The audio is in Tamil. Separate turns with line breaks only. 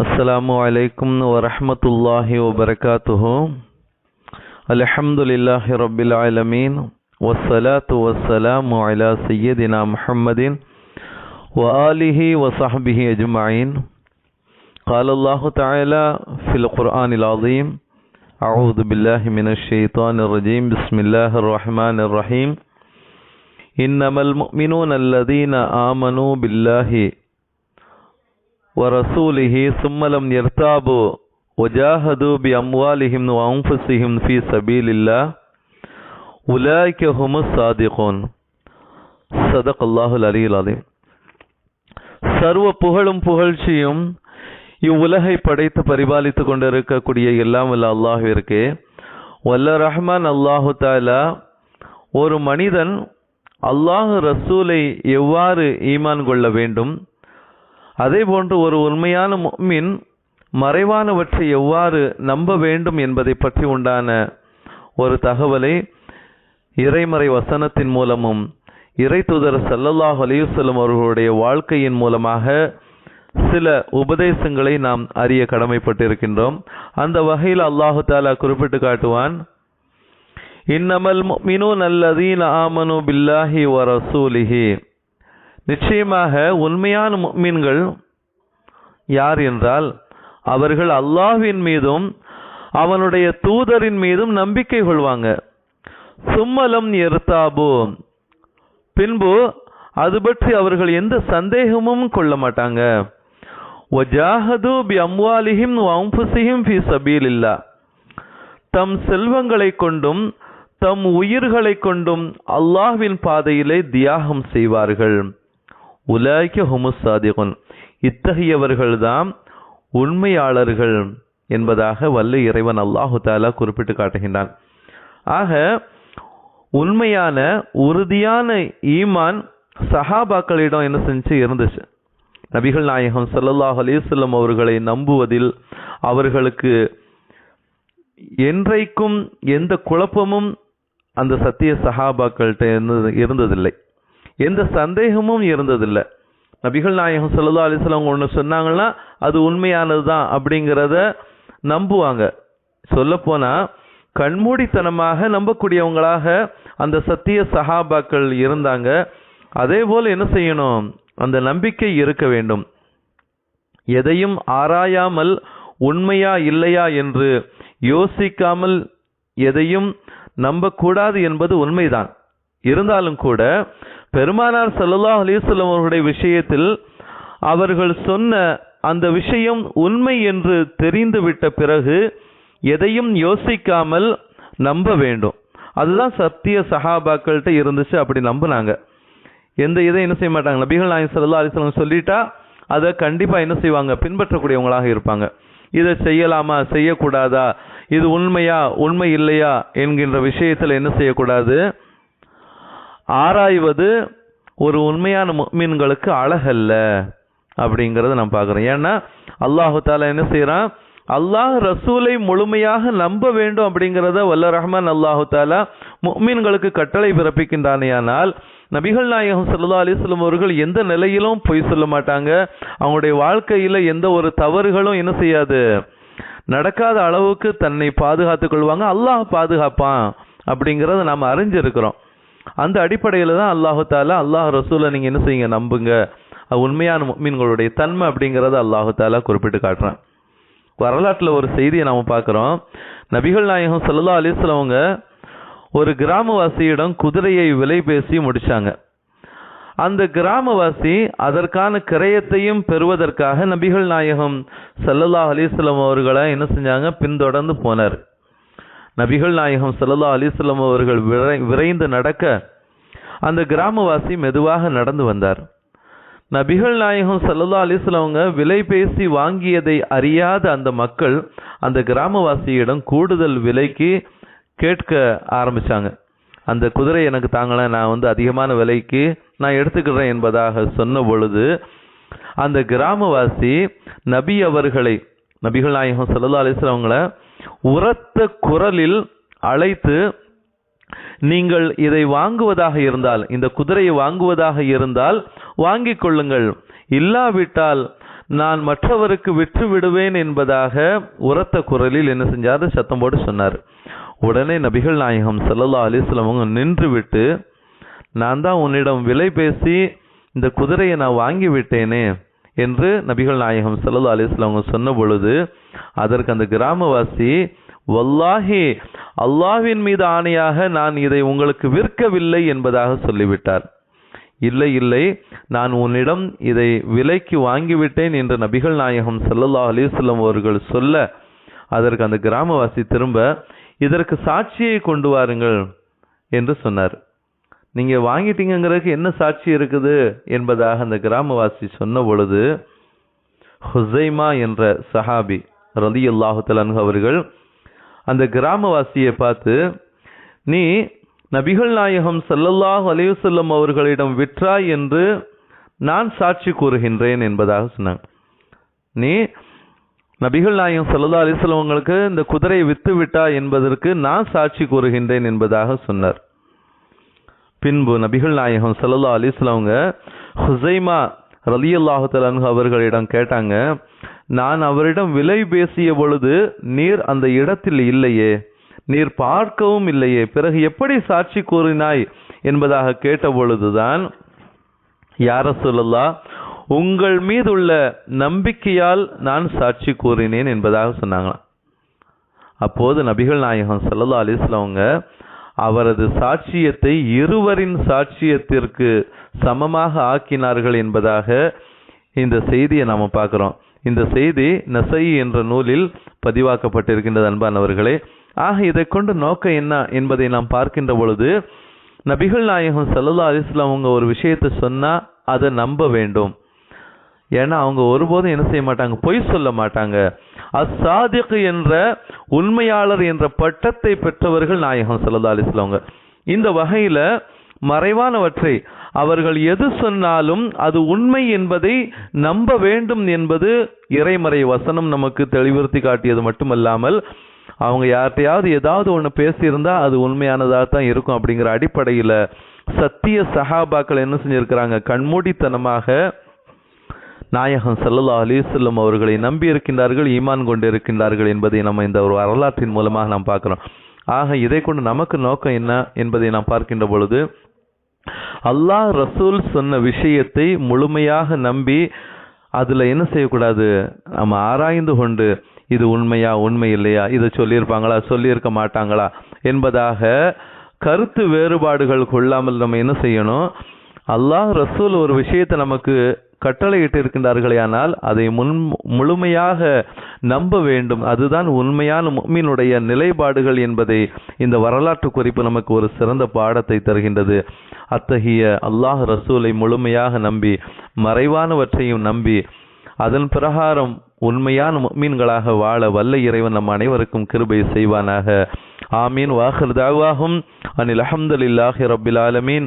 السلام عليكم ورحمة الله وبركاته. الحمد لله رب العالمين والصلاة والسلام على سيدنا محمد وآله وصحبه أجمعين قال الله تعالى في القرآن العظيم أعوذ بالله من الشيطان الرجيم بسم الله الرحمن الرحيم إنما المؤمنون الذين آمنوا بالله ورسوله ثم لم يرتابوا وجاهدوا بأموالهم وأنفسهم في سبيل الله أولئك هم الصادقون صدق الله العلي العظيم சர்வ புகழும் புகழ்ச்சியும் இவ்வுலகை படைத்து பரிபாலித்து கொண்டிருக்கக்கூடிய எல்லாம் வல்ல அல்லாஹிற்கு வல்ல ரஹ்மான் அல்லாஹு தாலா ஒரு மனிதன் அல்லாஹ் ரசூலை எவ்வாறு ஈமான் கொள்ள வேண்டும் அதே போன்று ஒரு உண்மையான முஃமின் மறைவானவற்றை எவ்வாறு நம்ப வேண்டும் என்பதை பற்றி உண்டான ஒரு தகவலை இறைமறை வசனத்தின் மூலமும் இறை தூதர் சல்லல்லாஹ் அலியுசல்லம் அவர்களுடைய வாழ்க்கையின் மூலமாக சில உபதேசங்களை நாம் அறிய கடமைப்பட்டிருக்கின்றோம். அந்த வகையில் அல்லாஹு தாலா குறிப்பிட்டு காட்டுவான் இன்னமல் மினு நல்லதீன் ஆமனு பில்லாஹி வ ரசூலிஹி. நிச்சயமாக உண்மையான மீன்கள் யார் என்றால் அவர்கள் அல்லாஹ்வின் மீதும் அவனுடைய தூதரின் மீதும் நம்பிக்கை கொள்வாங்க. சும்மலம் எர்த்தாபு பின்பு அது பற்றி அவர்கள் எந்த சந்தேகமும் கொள்ள மாட்டாங்க. ஒஜாஹது பி அம்வாலிஹிம் வம்புசிஹிம் ஃபி சபீலில்லா தம் செல்வங்களை கொண்டும் தம் உயிர்களை கொண்டும் அல்லாஹ்வின் பாதையிலே தியாகம் செய்வார்கள். உலாய்க்க ஹுமுஸ் சாதிகுன். இத்தகையவர்கள்தான் உண்மையாளர்கள் என்பதாக வல்ல இறைவன் அல்லாஹு தாலா குறிப்பிட்டு காட்டுகின்றான். ஆக உண்மையான உறுதியான ஈமான் சஹாபாக்களிடம் என்ன செஞ்சு இருந்துச்சு? நபிகள் நாயகம் சல்லல்லாஹ் அலிசல்லம் அவர்களை நம்புவதில் அவர்களுக்கு என்றைக்கும் எந்த குழப்பமும் அந்த சத்திய சஹாபாக்கள்கிட்ட இருந்ததில்லை. எந்த சந்தேகமும் இருந்ததில்லை. நபிகள் நாயகம் சல்லா அலிஸ்லாம் ஒன்று சொன்னாங்கன்னா அது உண்மையானது தான் அப்படிங்கிறத நம்புவாங்க. சொல்லப்போனால் கண்மூடித்தனமாக நம்பக்கூடியவங்களாக அந்த சத்திய சஹாபாக்கள் இருந்தாங்க. அதே போல் என்ன செய்யணும்? அந்த நம்பிக்கை இருக்க வேண்டும். எதையும் ஆராயாமல் உண்மையா இல்லையா என்று யோசிக்காமல் எதையும் நம்பக்கூடாது என்பது உண்மைதான். இருந்தாலும் கூட பெருமானார் சல்லா அலிசல்லம் அவர்களுடைய விஷயத்தில் அவர்கள் சொன்ன அந்த விஷயம் உண்மை என்று தெரிந்துவிட்ட பிறகு எதையும் யோசிக்காமல் நம்ப வேண்டும். அதுதான் சத்திய சஹாபாக்கள்கிட்ட இருந்துச்சு அப்படி நம்பினாங்க. எந்த இதை என்ன செய்ய மாட்டாங்க. நபிகள் நாயகம் சல்லா அலிஸ்லாம் சொல்லிட்டா அதை கண்டிப்பாக என்ன செய்வாங்க? பின்பற்றக்கூடியவங்களாக இருப்பாங்க. இதை செய்யலாமா? செய்யக்கூடாதா? இது உண்மையா? உண்மை இல்லையா? என்கின்ற விஷயத்தில் என்ன செய்யக்கூடாது? ஆராய்வது ஒரு உண்மையான மீன்களுக்கு அழகல்ல அப்படிங்கிறத நான் பார்க்குறோம் ஏன்னா அல்லாஹு தாலா என்ன செய்கிறான் அல்லாஹ் ரசூலை முழுமையாக நம்ப வேண்டும் அப்படிங்கிறத வல்ல ரஹ்மான் அல்லாஹு தாலா மீன்களுக்கு கட்டளை பிறப்பிக்கின்றானேயானால் நபிகள் நாயகம் சல்லா அலிஸ்லம் அவர்கள் எந்த நிலையிலும் பொய் சொல்ல மாட்டாங்க. அவங்களுடைய வாழ்க்கையில் எந்த ஒரு தவறுகளும் என்ன செய்யாது. நடக்காத அளவுக்கு தன்னை பாதுகாத்துக் கொள்வாங்க. அல்லாஹ் பாதுகாப்பான் அப்படிங்கிறத நாம் அறிஞ்சிருக்கிறோம். அந்த அடிப்படையில் தான் அல்லாஹு தாலா அல்லாஹ் ரசூலை நீங்கள் என்ன செய்யுங்க நம்புங்க. உண்மையான மீன்களுடைய தன்மை அப்படிங்கிறத அல்லாஹு தாலா குறிப்பிட்டு காட்டுறான். வரலாற்றில் ஒரு செய்தியை நாம் பார்க்குறோம். நபிகள் நாயகம் சல்லா அலிஸ்லவங்க ஒரு கிராமவாசியிடம் குதிரையை விலை பேசி முடித்தாங்க அந்த கிராமவாசி அதற்கான கிரயத்தையும் பெறுவதற்காக நபிகள் நாயகம் சல்லல்லா அலிஸ்லம் அவர்களை என்ன செஞ்சாங்க? பின்தொடர்ந்து போனார். நபிகள் நாயகம் சல்லல்லா அலிஸ்லம் அவர்கள் விரை விரைந்து நடக்க அந்த கிராமவாசி மெதுவாக நடந்து வந்தார். நபிகள் நாயகம் சல்லல்லா அலிஸ்லவங்க விலை பேசி வாங்கியதை அறியாத அந்த மக்கள் அந்த கிராமவாசியிடம் கூடுதல் விலைக்கு கேட்க ஆரம்பிச்சாங்க. அந்த குதிரை எனக்கு தாங்கள நான் வந்து அதிகமான விலைக்கு நான் எடுத்துக்கிறேன் என்பதாக சொன்ன பொழுது அந்த கிராமவாசி நபி அவர்களை நபிகள் நாயகம் சல்லா அலிஸ்லவங்களை உரத்த குரலில் அழைத்து நீங்கள் இதை வாங்குவதாக இருந்தால் இந்த குதிரையை வாங்குவதாக இருந்தால் வாங்கிக் கொள்ளுங்கள். இல்லாவிட்டால் நான் மற்றவருக்கு விற்று விடுவேன் என்பதாக உரத்த குரலில் என்ன செஞ்சார்? சத்தம் போட்டு சொன்னார். உடனே நபிகள் நாயகம் சல்லல்லா அலைஹி அவங்க நின்று விட்டு நான் தான் உன்னிடம் விலை பேசி இந்த குதிரையை நான் வாங்கி விட்டேனே என்று நபிகள் நாயகம் சல்லல்லா அலைஹி அவங்க சொன்ன பொழுது அதற்கு அந்த கிராமவாசி வல்லாஹி அல்லாஹ்வின் மீது ஆணையாக நான் இதை உங்களுக்கு விற்கவில்லை என்பதாக சொல்லிவிட்டார். இல்லை இல்லை நான் உன்னிடம் இதை விலைக்கு வாங்கிவிட்டேன் என்று நபிகள் நாயகம் சல்லல்லா அலைஹி அவர்கள் சொல்ல அதற்கு அந்த கிராமவாசி திரும்ப இதற்கு சாட்சியை கொண்டு வாருங்கள் என்று சொன்னார். நீங்க வாங்கிட்டீங்கிறதுக்கு என்ன சாட்சி இருக்குது? என்பதாக அந்த கிராமவாசி சொன்ன பொழுது ஹுசைமா என்ற சஹாபி ரலியல்லாஹு தஆலா அவர்கள் அந்த கிராமவாசியை பார்த்து நீ நபிகள் நாயகம் சல்லல்லாஹ் அலையுசல்லம் அவர்களிடம் விற்றாய் என்று நான் சாட்சி கூறுகின்றேன் என்பதாக சொன்னாங்க. நீ நபிகள் நாயகம் ஸல்லல்லாஹு அலைஹி அவங்களுக்கு இந்த குதிரையை வித்து விட்டா என்பதற்கு நான் சாட்சி கூறுகின்றேன் என்பதாக சொன்னார். பின்பு நபிகள் நாயகம் ஸல்லல்லாஹு அலிஸ்லவங்க ஹுசைமா ரலியல்லாஹு அவர்களிடம் கேட்டாங்க நான் அவரிடம் விலை பேசிய பொழுது நீர் அந்த இடத்தில் இல்லையே நீர் பார்க்கவும் இல்லையே பிறகு எப்படி சாட்சி கூறினாய்? என்பதாக கேட்ட பொழுதுதான் யார சொல்லல்லா உங்கள் மீது உள்ள நம்பிக்கையால் நான் சாட்சி கூறினேன் என்பதாக சொன்னாங்களாம். அப்போது நபிகள் நாயகம் ஸல்லல்லாஹு அலைஹி அவங்க அவரது சாட்சியத்தை இருவரின் சாட்சியத்திற்கு சமமாக ஆக்கினார்கள் என்பதாக இந்த செய்தியை நாம் பார்க்குறோம். இந்த செய்தி நெசை என்ற நூலில் பதிவாக்கப்பட்டிருக்கின்றது அன்பானவர்களே. ஆக இதை கொண்டு நோக்கம் என்ன என்பதை நாம் பார்க்கின்ற பொழுது நபிகள் நாயகம் ஸல்லல்லாஹு அலிஸ்லாம் அவங்க ஒரு விஷயத்தை சொன்னால் அதை நம்ப வேண்டும். ஏன்னா அவங்க ஒருபோதும் என்ன செய்ய மாட்டாங்க? பொய் சொல்ல மாட்டாங்க. அசாதிக்கு என்ற உண்மையாளர் என்ற பட்டத்தை பெற்றவர்கள் நாயகம் ஸல்லல்லாஹு சொல்லுவாங்க இந்த வகையில் மறைவானவற்றை அவர்கள் எது சொன்னாலும் அது உண்மை என்பதை நம்ப வேண்டும் என்பது இறைமறை வசனம் நமக்கு தெளிவுறுத்தி காட்டியது மட்டுமல்லாமல் அவங்க யார்கிட்டயாவது ஏதாவது ஒன்று பேசியிருந்தா அது உண்மையானதாக தான் இருக்கும் அப்படிங்கிற அடிப்படையில் சத்திய சஹாபாக்கள் என்ன செஞ்சுருக்கிறாங்க? கண்மூடித்தனமாக நாயகம் ஸல்லல்லாஹு அலிசல்லம் அவர்களை நம்பி இருக்கின்றார்கள் ஈமான் கொண்டிருக்கின்றார்கள் என்பதை நம்ம இந்த ஒரு வரலாற்றின் மூலமாக நாம் பார்க்குறோம். ஆக இதை கொண்டு நமக்கு நோக்கம் என்ன என்பதை நாம் பார்க்கின்ற பொழுது அல்லாஹ் ரசூல் சொன்ன விஷயத்தை முழுமையாக நம்பி அதுல என்ன செய்யக்கூடாது? நம்ம ஆராய்ந்து கொண்டு இது உண்மையா உண்மை இல்லையா இதை சொல்லியிருப்பாங்களா சொல்லியிருக்க மாட்டாங்களா என்பதாக கருத்து வேறுபாடுகள் கொள்ளாமல் நம்ம என்ன செய்யணும்? அல்லாஹ் ரசூல் ஒரு விஷயத்தை நமக்கு கட்டளையிட்டு இருக்கின்றார்களே ஆனால் அதை முன் முழுமையாக நம்ப வேண்டும். அதுதான் உண்மையான மீனுடைய நிலைப்பாடுகள் என்பதை இந்த வரலாற்று குறிப்பு நமக்கு ஒரு சிறந்த பாடத்தை தருகின்றது. அத்தகைய அல்லாஹ் ரசூலை முழுமையாக நம்பி மறைவானவற்றையும் நம்பி அதன் பிரகாரம் உண்மையான மீன்களாக வாழ வல்ல இறைவன் நம் அனைவருக்கும் கிருபை செய்வானாக. ஆமீன். வாஹர் தாவாகும் அனில் அஹமதுல்லாஹி ரபில் ஆலமீன்.